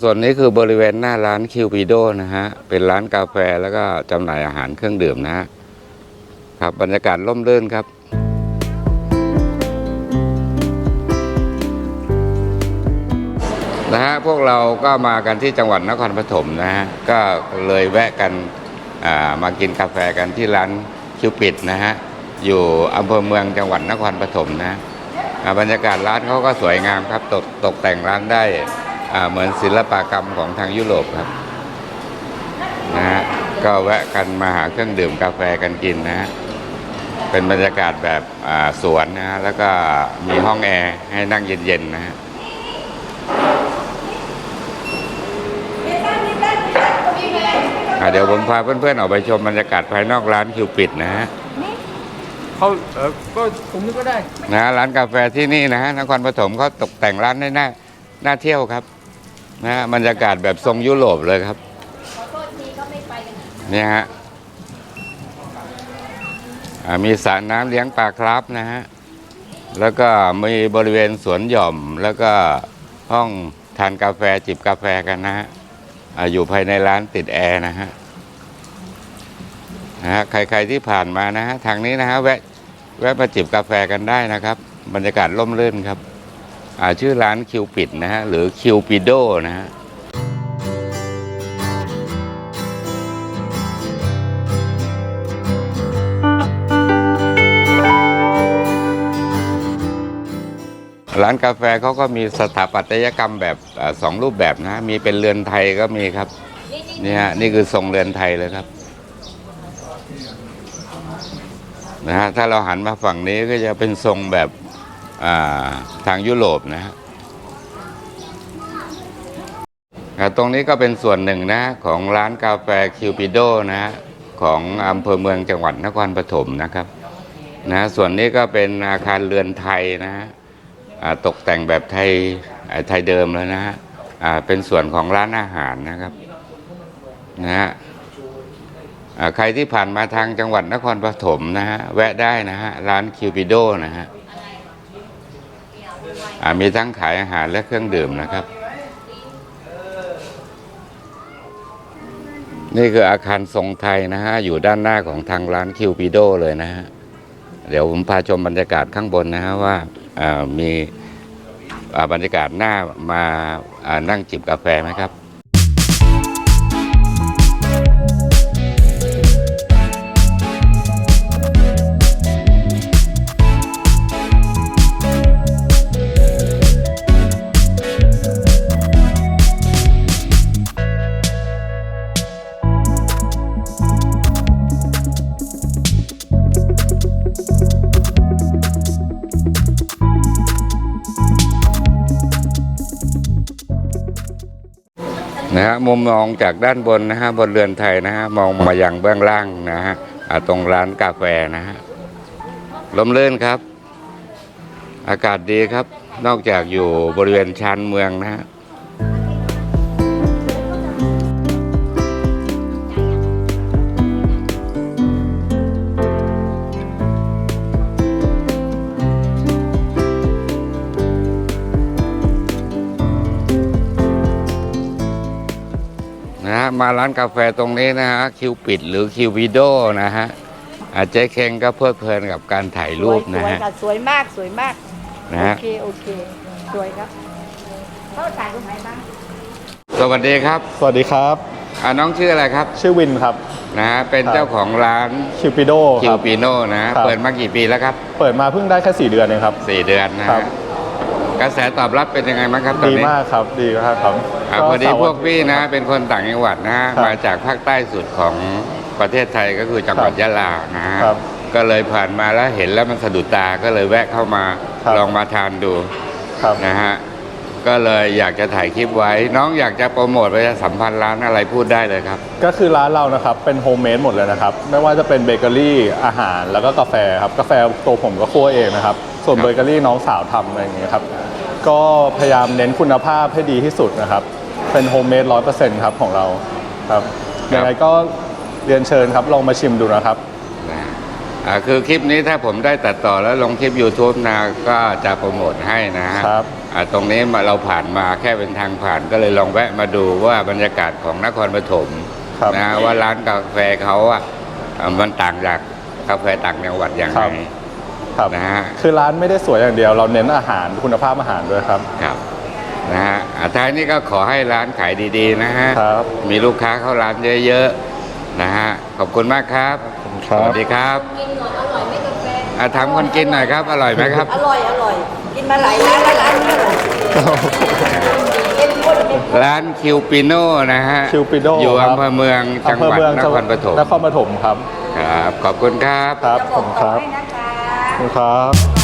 ส่วนนี้คือบริเวณหน้าร้านคิวปิโดนะฮะ เป็นร้านกาแฟแล้วก็จำหน่ายอาหารเครื่องดื่มนะฮะครับบรรยากาศร่มรื่นครับ นะฮะพวกเราก็มากันที่จังหวัดนครปฐมนะฮะ ก็เลยแวะกันอ่ามากินกาแฟกันที่ร้านคิวปิดนะฮะ อยู่อำเภอเมืองจังหวัดนครปฐมนะบรรยากาศร้านเขาก็สวยงามครับ ตกตกแต่งร้านได้ เหมือนศิลปกรรมของทางยุโรปครับนะฮะก็แวะกันมาหาเครื่องดื่มกาแฟกันกินนะฮะเป็นบรรยากาศแบบอ่าสวนนะฮะแล้วก็มีห้องแอร์ให้นั่งเย็นๆนะฮะอะเดี๋ยวผมพาเพื่อนๆออกไปชมบรรยากาศภายนอกร้านคิวปิดนะฮะเขาเออก็ผมนึกก็ได้นะฮะร้านกาแฟที่นี่นะฮะนครปฐมเขาตกแต่งร้านได้น่าน่าเที่ยวครับ นะฮะบรรยากาศแบบทรงยุโรปเลยครับเนี่ยฮะอ่ามีสระน้ำเลี้ยงปลาครับนะฮะ แล้วก็มีบริเวณสวนหย่อมแล้วก็ห้องทานกาแฟจิบกาแฟกันนะฮะอ่าอยู่ภายในร้านติดแอร์นะฮะนะฮะใครๆที่ผ่านมานะฮะทางนี้นะฮะแวะแวะมาจิบกาแฟกันได้นะครับ บรรยากาศร่มรื่นครับอ่า ชื่อร้านคิวปิดนะฮะหรือคิวปิโดนะฮะร้านกาแฟเขาก็มีสถาปัตยกรรมแบบอสองรูปแบบนะ มีเป็นเรือนไทยก็มีครับนี่ฮะนี่คือทรงเรือนไทยเลยครับนะฮะถ้าเราหันมาฝั่งนี้ก็จะเป็นทรงแบบ ทางยุโรปนะฮะตรงนี้ก็เป็นส่วนหนึ่งนะของร้านกาแฟคิวปิโดนะฮะของอำเภอเมืองจังหวัดนครปฐมนะครับนะส่วนนี้ก็เป็นอาคารเรือนไทยนะฮะตกแต่งแบบไทยไทยเดิมแล้วนะฮะเป็นส่วนของร้านอาหารนะครับนะฮะใครที่ผ่านมาทางจังหวัดนครปฐมนะฮะแวะได้นะฮะร้านคิวปิโดนะฮะ มีทั้งขายอาหารและเครื่องดื่มนะครับ นี่คืออาคารทรงไทยนะฮะ อยู่ด้านหน้าของทางร้านคิวปิโดเลยนะฮะ เดี๋ยวผมพาชมบรรยากาศข้างบนนะฮะว่ามีบรรยากาศหน้ามานั่งจิบกาแฟไหมครับ นะฮะมุมมองจากด้านบนนะฮะบนเรือนไทยนะฮะมองมาอย่างเบื้องล่างนะฮะตรงร้านกาแฟนะฮะลมเลื่นครับ อากาศดีครับ นอกจากอยู่บริเวณชานเมืองนะฮะะฮะมาร้านกาแฟตรงนี้นะฮะคิวปิดหรือคิววิโดนะฮะอ่าเจ๊เคงก็เพลิดเพลินกับการถ่ายรูปนะสวยฮะๆค่ะสวยมากสวยมากนะโอฮะ เคโอเคสวยครับเขาถ่ายตรงไหนบ้าง สวัสดีครับสวัสดีครับ อ่าน้องชื่ออะไรครับชื่อวินครับ นะฮะเป็นครับเจ้าของร้านคิวปิโดคิควรับ ปิโนนะฮะครับ เปิดมากี่ปีแล้วครับ เปิดมาเพิ่งได้แค่ 4 เดือนเองครับสี่เดือนนะครัฮะบ กระแสตอบรับเป็นยังไงบ้างครับตอนดีนี้มากครับดีมากครับอ่าก็พอดีเสาร์พวกพี่นะ เป็นคนต่างจังหวัดนะฮะครับมาจากภาคใต้สุดของประเทศไทยก็คือจังหวัดครับยะลานะฮะครับ ก็เลยผ่านมาแล้วเห็นแล้วมันสะดุดตาก็เลยแวะเข้ามาครับ ลองมาทานดูครับ นะฮะก็เลยอยากจะถ่ายคลิปไว้ น้องอยากจะโปรโมทประชาสัมพันธ์ร้านอะไรพูดได้เลยครับ ก็คือร้านเรานะครับเป็นโฮมเมดหมดเลยนะครับ ไม่ว่าจะเป็นเบเกอรี่อาหารแล้วก็กาแฟครับ กาแฟตัวผมก็คั่วเองนะครับ ส่วนครับ เบเกอรี่น้องสาวทำอะไรอย่างเงี้ยครับ ก็พยายามเน้นคุณภาพให้ดีที่สุดนะครับ เป็นโฮมเมดร้อยเปอร์เซ็นต์ครับของเราครับ ยังไงก็เรียนเชิญครับลองมาชิมดูนะครับ นะอ่าคือคลิปนี้ถ้าผมได้ตัดต่อแล้วลงคลิป YouTube นะก็จะโปรโมทให้นะฮะครับ อ่าตรงนี้มาเราผ่านมาแค่เป็นทางผ่านก็เลยลองแวะมาดูว่าบรรยากาศของนครปฐมครับ นะฮะว่าร้านกาแฟเขาอะอ่ามันต่างจากกาแฟต่างจังหวัดอย่างคไรรับ ครับนะฮะคือร้านไม่ได้สวยอย่างเดียว เราเน้นอาหารคุณภาพอาหารด้วยครับ ครับนะฮะอ่าท้ายนี้ก็ขอให้ร้านขายดีๆนะฮะครับ มีลูกค้าเข้าร้านเยอะๆนะฮะขอบคุณมากครับครับสวัสดีครับกินหน่อยอร่อยไหม่กาแฟอะถามคนกินหน่อยครับ อร่อยไหมครับ อร่อยอร่อย กินมาหลายร้านแล้วร้านนี้อร่อยเข้มข้นเข้มข้น ร้านคิวปิโน่นะฮะ Cupido อยู่ครับ อำเภอเมืองจังหวัดอำเภอเมืองนครปฐมนครปฐมครับ ครับ ขอบคุณครับ ครับจะขบออบกคุณคต่อรับให้นะคะขอบ คุณครับ